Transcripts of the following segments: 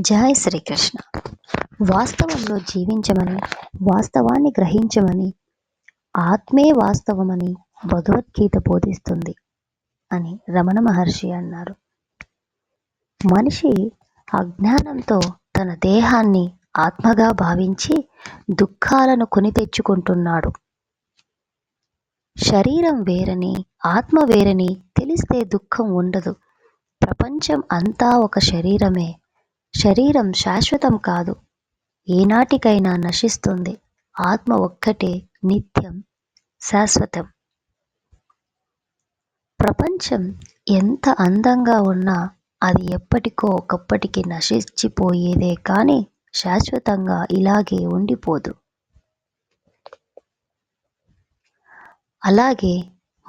జై శ్రీకృష్ణ. వాస్తవంలో జీవించమని వాస్తవాన్ని గ్రహించమని ఆత్మే వాస్తవమని భగవద్గీత బోధిస్తుంది అని రమణ మహర్షి అన్నారు. మనిషి అజ్ఞానంతో తన దేహాన్ని ఆత్మగా భావించి దుఃఖాలను కొని తెచ్చుకుంటున్నాడు. శరీరం వేరని ఆత్మ వేరని తెలిస్తే దుఃఖం ఉండదు. ప్రపంచం అంతా ఒక శరీరమే. శరీరం శాశ్వతం కాదు. ఏనాటికైనా నశిస్తుంది. ఆత్మ ఒక్కటే నిత్యం శాశ్వతం. ప్రపంచం ఎంత అందంగా ఉన్నా అది ఎప్పటికో ఒకప్పటికి నశించిపోయేదే కానీ శాశ్వతంగా ఇలాగే ఉండిపోదు. అలాగే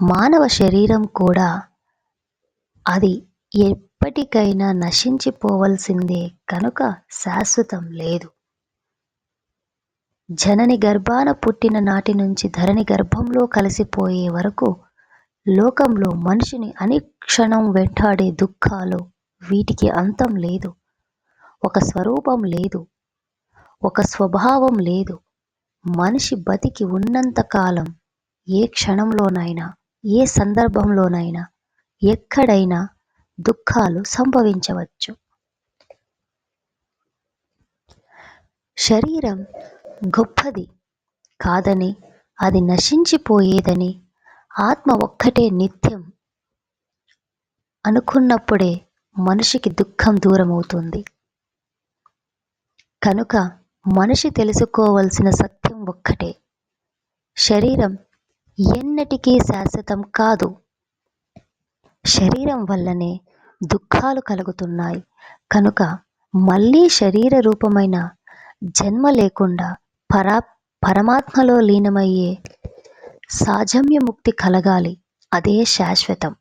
మానవ శరీరం కూడా అది ఎప్పటికైనా నశించిపోవలసిందే కనుక శాశ్వతం లేదు. జనని గర్భాన పుట్టిన నాటి నుంచి ధరణి గర్భంలో కలిసిపోయే వరకు లోకంలో మనిషిని అనిక్షణం వెంటాడే దుఃఖాలు వీటికి అంతం లేదు. ఒక స్వరూపం లేదు. ఒక స్వభావం లేదు. మనిషి బతికి ఉన్నంత కాలం ఏ క్షణంలోనైనా ఏ సందర్భంలోనైనా ఎక్కడైనా దుఃఖాలు సంభవించవచ్చు. శరీరం గొప్పది కాదని అది నశించిపోయేదని ఆత్మ ఒక్కటే నిత్యం అనుకున్నప్పుడే మనిషికి దుఃఖం దూరమవుతుంది. కనుక మనిషి తెలుసుకోవలసిన సత్యం ఒక్కటే. శరీరం ఎన్నటికీ శాశ్వతం కాదు. శరీరం వల్లనే దుఃఖాలు కలుగుతున్నాయి. కనుక మళ్ళీ శరీర రూపమైన జన్మ లేకుండా పరా పరమాత్మలో లీనమయ్యే సాజమ్యముక్తి కలగాలి. అదే శాశ్వతం.